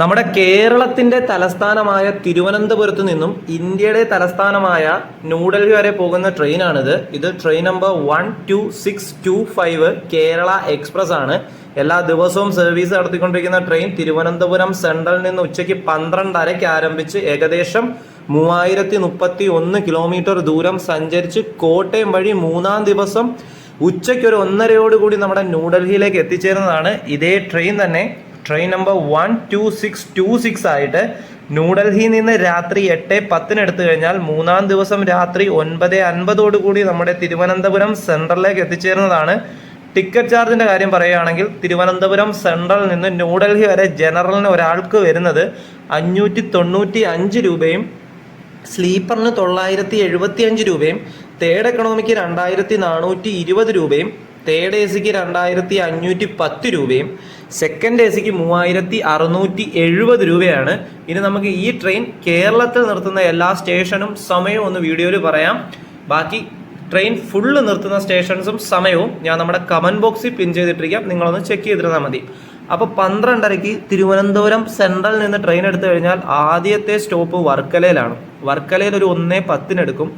നമ്മുടെ കേരളത്തിന്റെ തലസ്ഥാനമായ തിരുവനന്തപുരത്ത് നിന്നും ഇന്ത്യയുടെ തലസ്ഥാനമായ ന്യൂഡൽഹി വരെ പോകുന്ന ട്രെയിനാണിത്. ഇത് train number one two six two five Kerala express ആണ്. എല്ലാ ദിവസവും സർവീസ് നടത്തിക്കൊണ്ടിരിക്കുന്ന ട്രെയിൻ തിരുവനന്തപുരം സെൻട്രലിൽ നിന്ന് ഉച്ചയ്ക്ക് പന്ത്രണ്ടരയ്ക്ക് ആരംഭിച്ച് ഏകദേശം മൂവായിരത്തി മുപ്പത്തി ഒന്ന് കിലോമീറ്റർ ദൂരം സഞ്ചരിച്ച് കോട്ടയം വഴി മൂന്നാം ദിവസം ഉച്ചയ്ക്ക് ഒരു ഒന്നരയോടുകൂടി നമ്മുടെ ന്യൂഡൽഹിയിലേക്ക് എത്തിച്ചേരുന്നതാണ്. ഇതേ ട്രെയിൻ തന്നെ train number one two six two six ആയിട്ട് ന്യൂഡൽഹിയിൽ നിന്ന് രാത്രി എട്ട് പത്തിന് എടുത്തു കഴിഞ്ഞാൽ മൂന്നാം ദിവസം രാത്രി ഒൻപത് അൻപതോടുകൂടി നമ്മുടെ തിരുവനന്തപുരം സെൻട്രലിലേക്ക് എത്തിച്ചേരുന്നതാണ്. ടിക്കറ്റ് ചാർജിന്റെ കാര്യം പറയുകയാണെങ്കിൽ തിരുവനന്തപുരം സെൻട്രലിൽ നിന്ന് ന്യൂഡൽഹി വരെ ജനറലിന് ഒരാൾക്ക് വരുന്നത് അഞ്ഞൂറ്റി തൊണ്ണൂറ്റി അഞ്ച് രൂപയും സ്ലീപ്പറിന് തൊള്ളായിരത്തി എഴുപത്തി അഞ്ച് രൂപയും തേർഡ് എക്കണോമിക്ക് രണ്ടായിരത്തി നാനൂറ്റി ഇരുപത് രൂപയും തേർഡ് എ സിക്ക് രണ്ടായിരത്തി അഞ്ഞൂറ്റി പത്ത് രൂപയും സെക്കൻഡ് എ സിക്ക് മൂവായിരത്തി അറുന്നൂറ്റി എഴുപത് രൂപയാണ്. ഇനി നമുക്ക് ഈ ട്രെയിൻ കേരളത്തിൽ നിർത്തുന്ന എല്ലാ സ്റ്റേഷനും സമയവും ഒന്ന് വീഡിയോയിൽ പറയാം. ബാക്കി ട്രെയിൻ ഫുള്ള് നിർത്തുന്ന സ്റ്റേഷൻസും സമയവും ഞാൻ നമ്മുടെ കമന്റ് ബോക്സിൽ പിൻ ചെയ്തിട്ടിരിക്കാം. നിങ്ങളൊന്ന് ചെക്ക് ചെയ്തിരുന്നാൽ മതി. അപ്പോൾ പന്ത്രണ്ടരയ്ക്ക് തിരുവനന്തപുരം സെൻട്രലിൽ നിന്ന് ട്രെയിൻ എടുത്തു കഴിഞ്ഞാൽ ആദ്യത്തെ സ്റ്റോപ്പ് വർക്കലയിലാണ്. വർക്കലയിൽ ഒരു ഒന്നേ പത്തിനെടുക്കും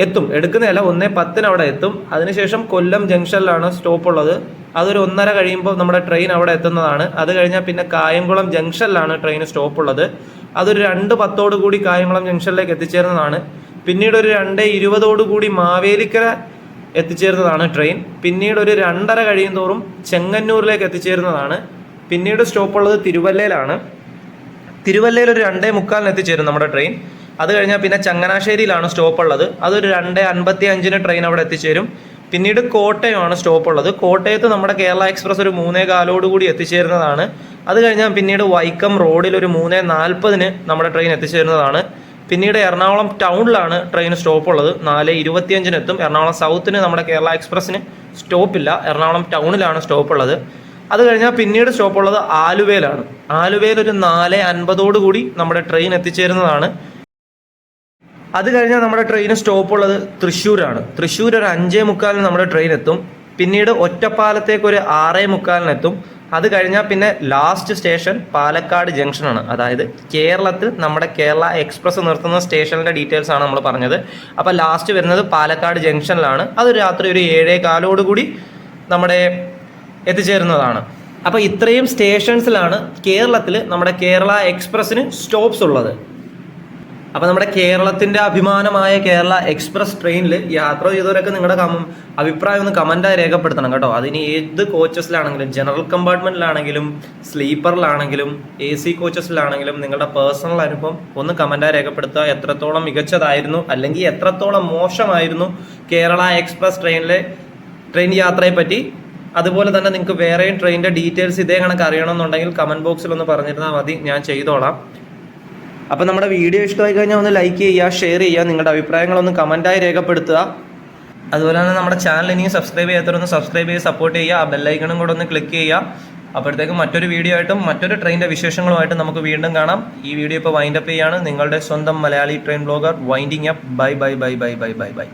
എത്തും. എടുക്കുന്നതല്ല ഒന്നേ പത്തിന് അവിടെ എത്തും. അതിനുശേഷം കൊല്ലം ജംഗ്ഷനിലാണ് സ്റ്റോപ്പ് ഉള്ളത്. അതൊരു ഒന്നര കഴിയുമ്പോൾ നമ്മുടെ ട്രെയിൻ അവിടെ എത്തുന്നതാണ്. അത് കഴിഞ്ഞാൽ പിന്നെ കായംകുളം ജംഗ്ഷനിലാണ് ട്രെയിൻ സ്റ്റോപ്പ് ഉള്ളത്. അതൊരു രണ്ട് പത്തോടു കൂടി കായംകുളം ജംഗ്ഷനിലേക്ക് എത്തിച്ചേരുന്നതാണ് പിന്നീട് ഒരു രണ്ട് ഇരുപതോടു കൂടി മാവേലിക്കര എത്തിച്ചേരുന്നതാണ് ട്രെയിൻ പിന്നീട് ഒരു രണ്ടര കഴിയും തോറും ചെങ്ങന്നൂരിലേക്ക് എത്തിച്ചേരുന്നതാണ് പിന്നീട് സ്റ്റോപ്പ് ഉള്ളത് തിരുവല്ലയിലാണ്. തിരുവല്ലയിൽ ഒരു രണ്ടേ മുക്കാലിന് എത്തിച്ചേരും നമ്മുടെ ട്രെയിൻ അത് കഴിഞ്ഞാൽ പിന്നെ ചങ്ങനാശ്ശേരിയിലാണ് സ്റ്റോപ്പ് ഉള്ളത്. അതൊരു രണ്ട് അൻപത്തി അഞ്ചിന് ട്രെയിൻ അവിടെ എത്തിച്ചേരും. പിന്നീട് കോട്ടയമാണ് സ്റ്റോപ്പ് ഉള്ളത്. കോട്ടയത്ത് നമ്മുടെ കേരള എക്സ്പ്രസ് ഒരു മൂന്നേ കാലോടുകൂടി എത്തിച്ചേരുന്നതാണ്. അത് കഴിഞ്ഞാൽ പിന്നീട് വൈക്കം റോഡിൽ ഒരു മൂന്നേ നാൽപ്പതിന് നമ്മുടെ ട്രെയിൻ എത്തിച്ചേരുന്നതാണ്. പിന്നീട് എറണാകുളം ടൗണിലാണ് ട്രെയിൻ സ്റ്റോപ്പ് ഉള്ളത്. നാല് ഇരുപത്തിയഞ്ചിന് എത്തും. എറണാകുളം സൗത്തിന് നമ്മുടെ കേരള എക്സ്പ്രസ്സിന് സ്റ്റോപ്പ് ഇല്ല. എറണാകുളം ടൗണിലാണ് സ്റ്റോപ്പ് ഉള്ളത്. അത് കഴിഞ്ഞാൽ പിന്നീട് സ്റ്റോപ്പ് ഉള്ളത് ആലുവയിലാണ്. ആലുവയിൽ ഒരു നാല് അൻപതോടു കൂടി നമ്മുടെ ട്രെയിൻ എത്തിച്ചേരുന്നതാണ്. അത് കഴിഞ്ഞാൽ നമ്മുടെ ട്രെയിൻ സ്റ്റോപ്പ് ഉള്ളത് തൃശ്ശൂരാണ്. തൃശ്ശൂർ ഒരു അഞ്ചേ മുക്കാലിന് നമ്മുടെ ട്രെയിൻ എത്തും. പിന്നീട് ഒറ്റപ്പാലത്തേക്ക് ഒരു ആറേ മുക്കാലിന് എത്തും അത് കഴിഞ്ഞാൽ പിന്നെ ലാസ്റ്റ് സ്റ്റേഷൻ പാലക്കാട് ജംഗ്ഷനാണ് അതായത് കേരളത്തിൽ നമ്മുടെ കേരള എക്സ്പ്രസ് നിർത്തുന്ന സ്റ്റേഷനിലെ ഡീറ്റെയിൽസ് ആണ് നമ്മൾ പറഞ്ഞത്. അപ്പോൾ ലാസ്റ്റ് വരുന്നത് പാലക്കാട് ജംഗ്ഷനിലാണ് അത് രാത്രി ഒരു ഏഴേ കാലോടുകൂടി നമ്മുടെ എത്തിച്ചേരുന്നതാണ്. അപ്പോൾ ഇത്രയും സ്റ്റേഷൻസിലാണ് കേരളത്തിൽ നമ്മുടെ കേരള എക്സ്പ്രസ്സിന് സ്റ്റോപ്സ് ഉള്ളത്. അപ്പോൾ നമ്മുടെ കേരളത്തിന്റെ അഭിമാനമായ കേരള എക്സ്പ്രസ് ട്രെയിനിൽ യാത്ര ചെയ്തവരൊക്കെ നിങ്ങളുടെ കമ അഭിപ്രായം ഒന്ന് കമന്റായി രേഖപ്പെടുത്തണം കേട്ടോ. അതിന് ഏത് കോച്ചസിലാണെങ്കിലും ജനറൽ കമ്പാർട്ട്മെന്റിലാണെങ്കിലും സ്ലീപ്പറിലാണെങ്കിലും എ സി കോച്ചസിലാണെങ്കിലും നിങ്ങളുടെ പേഴ്സണൽ അനുഭവം ഒന്ന് കമന്റായി രേഖപ്പെടുത്തുക. എത്രത്തോളം മികച്ചതായിരുന്നു അല്ലെങ്കിൽ എത്രത്തോളം മോശമായിരുന്നു കേരള എക്സ്പ്രസ് ട്രെയിനിലെ ട്രെയിൻ യാത്രയെ പറ്റി അതുപോലെ തന്നെ നിങ്ങൾക്ക് വേറെയും ട്രെയിനിന്റെ ഡീറ്റെയിൽസ് ഇതേ കണക്ക് അറിയണമെന്നുണ്ടെങ്കിൽ കമന്റ് ബോക്സിൽ ഒന്ന് പറഞ്ഞിരുന്നാൽ മതി. ഞാൻ ചെയ്തോളാം. അപ്പോൾ നമ്മുടെ വീഡിയോ ഇഷ്ടമായി കഴിഞ്ഞാൽ ഒന്ന് ലൈക്ക് ചെയ്യുക ഷെയർ ചെയ്യുക നിങ്ങളുടെ അഭിപ്രായങ്ങളൊന്ന് കമന്റായി രേഖപ്പെടുത്തുക. അതുപോലെ തന്നെ നമ്മുടെ ചാനൽ ഇനിയും സബ്സ്ക്രൈബ് ചെയ്യാത്തവരൊന്ന് സബ്സ്ക്രൈബ് ചെയ്ത് സപ്പോർട്ട് ചെയ്യുക ആ ബെല്ലൈക്കണും കൂടെ ഒന്ന് ക്ലിക്ക് ചെയ്യുക. അപ്പോഴത്തേക്കും മറ്റൊരു വീഡിയോ ആയിട്ടും മറ്റൊരു ട്രെയിനിന്റെ വിശേഷങ്ങളുമായിട്ടും നമുക്ക് വീണ്ടും കാണാം. ഈ വീഡിയോ ഇപ്പോൾ വൈൻഡപ്പ് ചെയ്യാണ്. നിങ്ങളുടെ സ്വന്തം Malayali train blogger winding up bye bye bye bye bye bye bye